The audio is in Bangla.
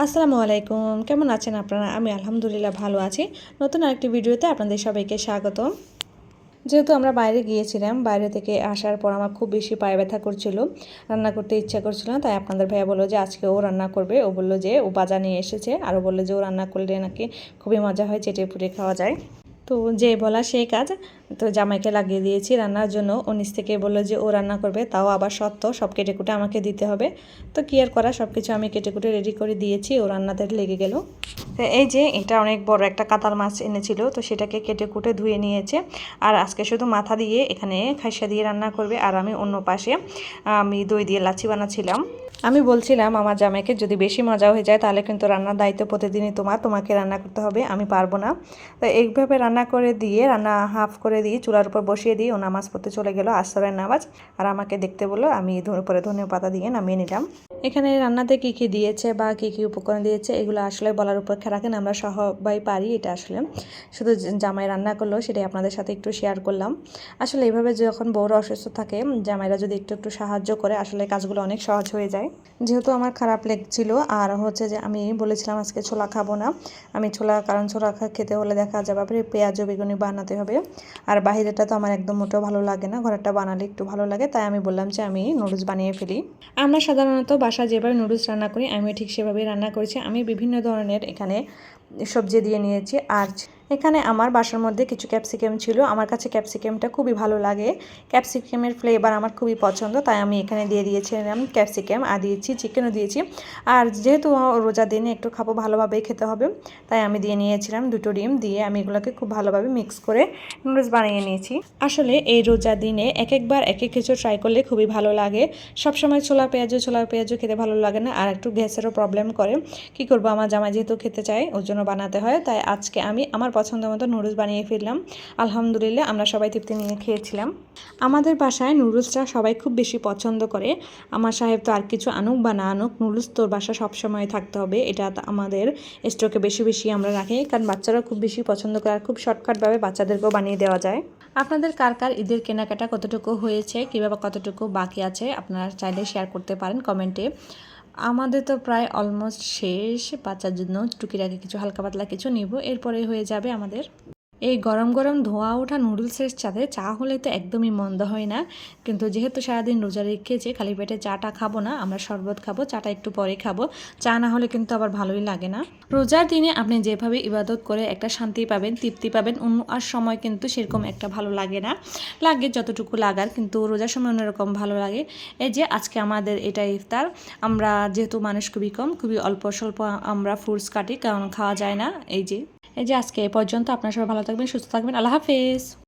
আসসালামু আলাইকুম। কেমন আছেন আপনারা? আমি আলহামদুলিল্লাহ ভালো আছি। নতুন আরেকটি ভিডিওতে আপনাদের সবাইকে স্বাগত যেহেতু আমরা বাইরে গিয়েছিলাম, বাইরে থেকে আসার পর আমার খুব বেশি পায়ে ব্যথা করছিল, রান্না করতে ইচ্ছা করছিল না, তাই আপনাদের ভাইয়া বলল যে আজকে ও রান্না করবে। ও বলল যে ও বাজার নিয়ে এসেছে আরও বলল যে ও রান্না করলে নাকি খুবই মজা হয়, চেটে পুড়ে খাওয়া যায়। তো যে বলা সেই কাজ। তো জামাইকে লাগিয়ে দিয়েছি রান্নার জন্য। নিচ থেকে বলল যে ও রান্না করবে, তাও আবার সত্য, সব কেটে কুটে আমাকে দিতে হবে। তো কি আর করা সব কিছু আমি কেটে কুটে রেডি করে দিয়েছি, ও রান্নাতে লেগে গেল। তো এই যে, এটা অনেক বড় একটা কাতাল মাছ এনেছিল, তো সেটাকে কেটে কুটে ধুয়ে নিয়েছে। আর আজকে শুধু মাথা দিয়ে এখানে খাইসা দিয়ে রান্না করবে, আর আমি অন্য পাশে আমি দই দিয়ে লাচি বানাচ্ছিলাম আমি বলছিলাম, আমার জামাইকে যদি বেশি মজা হয়ে যায়, তাহলে কিন্তু রান্নার দায়িত্ব প্রতিদিনই তোমার। তোমাকে রান্না করতে হবে, আমি পারব না। তো এইভাবে রান্না করে দিয়ে, রান্না হাফ করে দিয়ে চুলার উপর বসিয়ে দিয়ে ও নামাজ পড়তে চলে গেল আসরের নামাজ। আর আমাকে দেখতে বলল, আমি উপরে ধনে পাতা দিয়ে নামিয়ে নিলাম। এখানে রান্নাতে কী কী দিয়েছে বা কী কী উপকরণ দিয়েছে, এগুলো আসলে বলার উপেক্ষা রাখেন, আমরা সবাই পারি এটা আসলে। শুধু জামাই রান্না করল, সেটাই আপনাদের সাথে একটু শেয়ার করলাম। আসলে এইভাবে যখন বউরা অসুস্থ থাকে, জামাইরা যদি একটু একটু সাহায্য করে, আসলে কাজগুলো অনেক সহজ হয়ে যায়। যেহেতু আমার খারাপ লেগছিল, আর হচ্ছে যে আমি বলেছিলাম আজকে ছোলা খাব না। আমি ছোলা, কারণ ছোলা খেতে হলে দেখা যাবে পেঁয়াজ ও বেগুনি বানাতে হবে। আর বাহিরেটা তো আমার একদম মোটেও ভালো লাগে না, ঘরেরটা বানালে একটু ভালো লাগে, তাই আমি বললাম যে আমি নুডলস বানিয়ে ফেলি। আমরা সাধারণত বাসায় যেভাবে নুডলস রান্না করি আমি ঠিক সেভাবেই রান্না করেছি। আমি বিভিন্ন ধরনের এখানে সবজি দিয়ে নিয়েছি, আর এখানে আমার বাসার মধ্যে কিছু ক্যাপসিকাম ছিল। আমার কাছে ক্যাপসিকামটা খুবই ভালো লাগে। ক্যাপসিকামের ফ্লেভার আমার খুবই পছন্দ, তাই আমি এখানে দিয়ে দিয়েছিলাম ক্যাপসিকাম আর দিয়েছি চিকেনও দিয়েছি। আর যেহেতু রোজা দিনে একটু খাব, ভালোভাবেই খেতে হবে, তাই আমি দিয়ে নিয়েছিলাম দুটো ডিম দিয়ে আমি এগুলোকে খুব ভালোভাবে মিক্স করে নুডলস বানিয়ে নিয়েছি। আসলে এই রোজা দিনে এক একবার এক এক কিছু ট্রাই করলে খুবই ভালো লাগে। সবসময় ছোলা পেঁয়াজও ছোলা পেঁয়াজও খেতে ভালো লাগে না, আর একটু গ্যাসেরও প্রবলেম করে। কি করব? আমার জামাই যেহেতু খেতে চায়, ওর জন্য বানাতে হয়। তাই আজকে আমি, আমার পছন্দ মতো নুডলস বানিয়ে ফেললাম। আলহামদুলিল্লাহ, আমরা সবাই তৃপ্তি নিয়ে খেয়েছিলাম। আমাদের বাসায় নুডলসটা সবাই খুব বেশি পছন্দ করে। আমার সাহেব তো আর কিছু আনুক বা না আনুক, নুডলস তোর বাসা সবসময় থাকতে হবে। এটা আমাদের স্টকে বেশি বেশি আমরা রাখি, কারণ বাচ্চারা খুব বেশি পছন্দ করে আর খুব শর্টকাটভাবে বাচ্চাদেরকেও বানিয়ে দেওয়া যায়। আপনাদের কার কার ঈদের কেনাকাটা কতটুকু হয়েছে কীভাবে কতটুকু বাকি আছে, আপনারা চাইলে শেয়ার করতে পারেন কমেন্টে আমাদের তো প্রায় অলমোস্ট শেষ, বাচ্চার জন্য টুকিটাকি কিছু হালকা পাতলা কিছু নিব। এরপরে হয়ে যাবে আমাদের এই গরম গরম ধোয়া ওঠা নুডলসের সাথে চা হলে তো একদমই মন্দ হয় না। কিন্তু যেহেতু সারাদিন রোজা রেখেছে খালি পেটে চাটা খাব না, আমরা শরবত খাব, চাটা একটু পরে খাব, চা না হলে কিন্তু আবার ভালোই লাগে না। রোজার দিনে আপনি যেভাবে ইবাদত করে একটা শান্তি পাবেন, তৃপ্তি পাবেন, অন্য আর সময় কিন্তু সেরকম একটা ভালো লাগে না। লাগে যতটুকু লাগার, কিন্তু রোজার সময় অন্যরকম ভালো লাগে। এই যে আজকে আমাদের এটা ইফতার, আমরা যেহেতু মানুষ খুবই কম, খুবই অল্প স্বল্প আমরা ফ্রুটস কাটি, কারণ খাওয়া যায় না, এই যে। এই যে আজকে এ পর্যন্ত আপনারা সবাই ভালো থাকবেন সুস্থ থাকবেন। আল্লাহ হাফেজ।